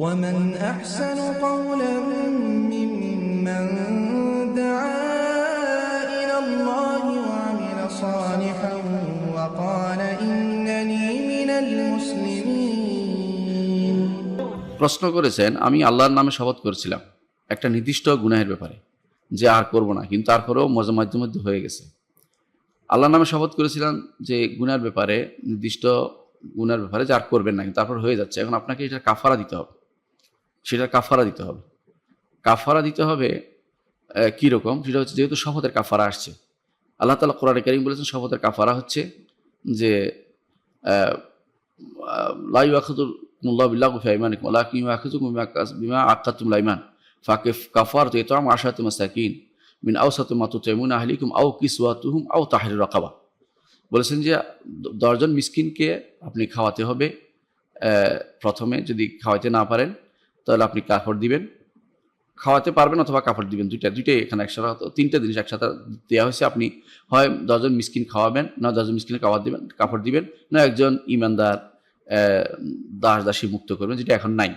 ومن أحسن قولا ممن دعا إلى الله وعمل صالحا وقال إنني من المسلمين প্রশ্ন করেছেন আমি আল্লাহর নামে শপথ করেছিলাম একটা নির্দিষ্ট গুনাহের ব্যাপারে যে আর করব না কিন্তু তারপরেও মজা মাঝে মধ্যে হয়ে গেছে আল্লাহর নামে শপথ করেছিলাম যে গুনার ব্যাপারে নির্দিষ্ট গুনার ব্যাপারে যে আর করবেন না কিন্তু তারপর হয়ে যাচ্ছে এখন আপনাকে এটার কাফারা দিতে হবে সেটার কাফারা দিতে হবে। কাফারা দিতে হবে আহ, কি রকম? সেটা হচ্ছে যেহেতু শপথের কাফারা আসছে। আল্লাহ তালা কোরআনে কারিম বলেছেন শপথের কাফারা হচ্ছে যে আহ, লা ইউআখিযুকুমুল্লাহু বিল্লাগহি ফি আইমানিকুম ওয়ালাকিন ইউআখিযুকুম বিমা কাস- বিমা আক্কাতুমুল আইমান ফাকিফ কাফারাতু ইতআমু আশরাতি মাসাকিন মিন বলেছেন যে দশজন মিসকিনকে আপনি খাওয়াতে হবে প্রথমে যদি খাওয়াতে না পারেন তাহলে আপনি কাপড় দিবেন। খাওয়াতে পারবেন অথবা কাপড় দিবেন দুইটা, দুইটাই এখানে একসাথে তিনটা জিনিস একসাথে দেওয়া হয়েছে। আপনি হয় দশজন মিসকিন খাওয়াবেন, না দশজন মিসকিনের খাবার দিবেন কাপড় দিবেন, না একজন ইমানদার দাস দাসী মুক্ত করবেন, যেটা এখন নাই।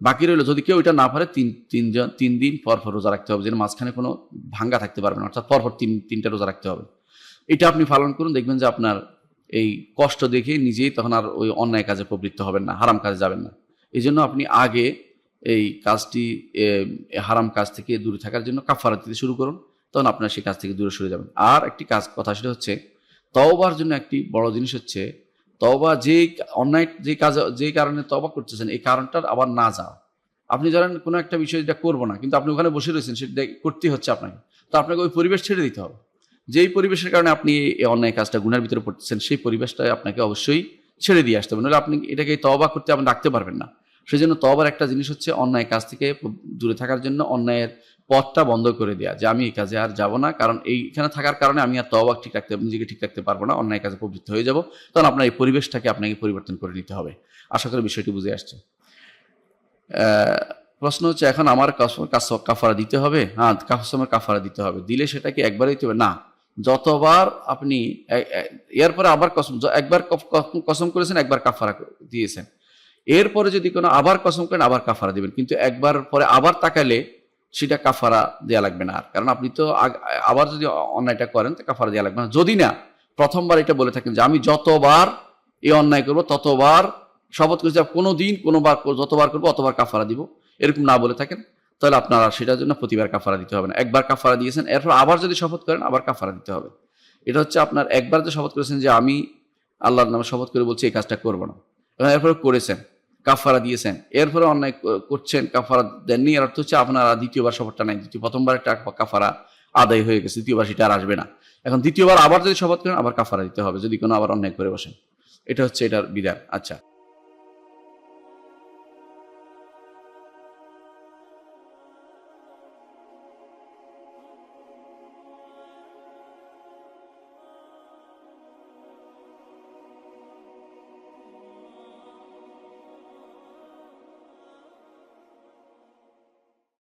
বাকি রইল, যদি কেউ এটা না পারে, তিন, তিনজন, তিন দিন পর পর রোজা রাখতে হবে, যেন মাঝখানে কোনো ভাঙ্গা থাকতে পারবে না, অর্থাৎ পরপর তিন, তিনটা রোজা রাখতে হবে। এটা আপনি পালন করুন, দেখবেন যে আপনার এই কষ্ট দেখে নিজেই তখন আর ওই অন্যায় কাজে প্রবৃত্ত হবেন না, হারাম কাজে যাবেন না। এই জন্য আপনি আগে এই কাজটি হারাম কাজ থেকে দূরে থাকার জন্য কাফারা দিতে শুরু করুন, তখন আপনার সেই কাজ থেকে দূরে সরে যাবেন। আর একটি কাজ, কথা সেটা হচ্ছে, তওবার জন্য একটি বড় জিনিস হচ্ছে, তওবা যে অন্যায় যে কাজ যে কারণে তওবা করতেছেন, এই কারণটার আবার না যাওয়া। আপনি জানেন কোনো একটা বিষয় যেটা করব না, কিন্তু আপনি ওখানে বসে রয়েছেন, সেটা করতেই হচ্ছে আপনাকে। তো আপনাকে ওই পরিবেশ ছেড়ে দিতে হবে। যেই পরিবেশের কারণে আপনি এই অন্যায় কাজটা গুণের ভিতরে পড়তেছেন, সেই পরিবেশটা আপনাকে অবশ্যই ছেড়ে দিয়ে আসতে হবে। নাহলে আপনি এটাকে তওবা করতে আপনি রাখতে পারবেন না। সেই জন্য তবার একটা জিনিস হচ্ছে অন্যায় কাজ থেকে দূরে থাকার জন্য অন্যায়ের পথটা বন্ধ করে দেওয়া যে আমি এই কাজে আর যাব না, কারণ এইখানে থাকার কারণে আমি আর তবা ঠিক রাখতে, নিজেকে ঠিক রাখতে পারব না অন্যায় কাজে প্রবৃত্ত হয়ে যাব। তখন আপনার এই পরিবেশটাকে আপনাকে পরিবর্তন করে নিতে হবে। আশা করি বিষয়টি বুঝে আসছে। প্রশ্ন হচ্ছে, এখন আমার কাফারা দিতে হবে? হ্যাঁ কাস্টমার কাফারা দিতে হবে। দিলে সেটা কি একবারই দিতে হবে না। যতবার আপনি এরপরে আবার কসম একবার কসম করেছেন, একবার কাফারা দিয়েছেন। এরপরে যদি কোনো আবার কসম করেন, আবার কাফারা দিবেন। কিন্তু একবার পরে আবার তাকালে সেটা কাফারা দেওয়া লাগবে না আর। কারণ আপনি তো আবার যদি অন্যায়টা করেন, তো কাফারা দেওয়া লাগবে না। যদি না, প্রথমবার এটা বলে থাকেন যে আমি যতবার এই অন্যায় করব, ততবার শপথ করেছি কোনো দিন কোনোবার যতবার করব, অতবার কাফারা দিব। এরকম না বলে থাকেন, তাহলে আপনারা সেটার জন্য প্রতিবার কাফারা দিতে হবে না। একবার কাফারা দিয়েছেন, এরপর আবার যদি শপথ করেন, আবার কাফারা দিতে হবে। এটা হচ্ছে আপনার একবার যে শপথ করেছেন যে আমি আল্লাহর নামে শপথ করে বলছি, এই কাজটা করব না। এরপরে করেছেন। কাফারা দিয়েছেন। এরপরে অন্যায় করছেন কাফারা দেননি। এর অর্থ হচ্ছে আপনার দ্বিতীয়বার সফরটা নাই। দ্বিতীয়, প্রথমবার একটা কাফারা আদায় হয়ে গেছে। দ্বিতীয়বার সেটা আর আসবে না। এখন দ্বিতীয়বার আবার যদি শপথ করেন, আবার কাফারা দিতে হবে। যদি কোনো আবার অন্যায় করে বসেন। এটা হচ্ছে এটার বিধান। আচ্ছা।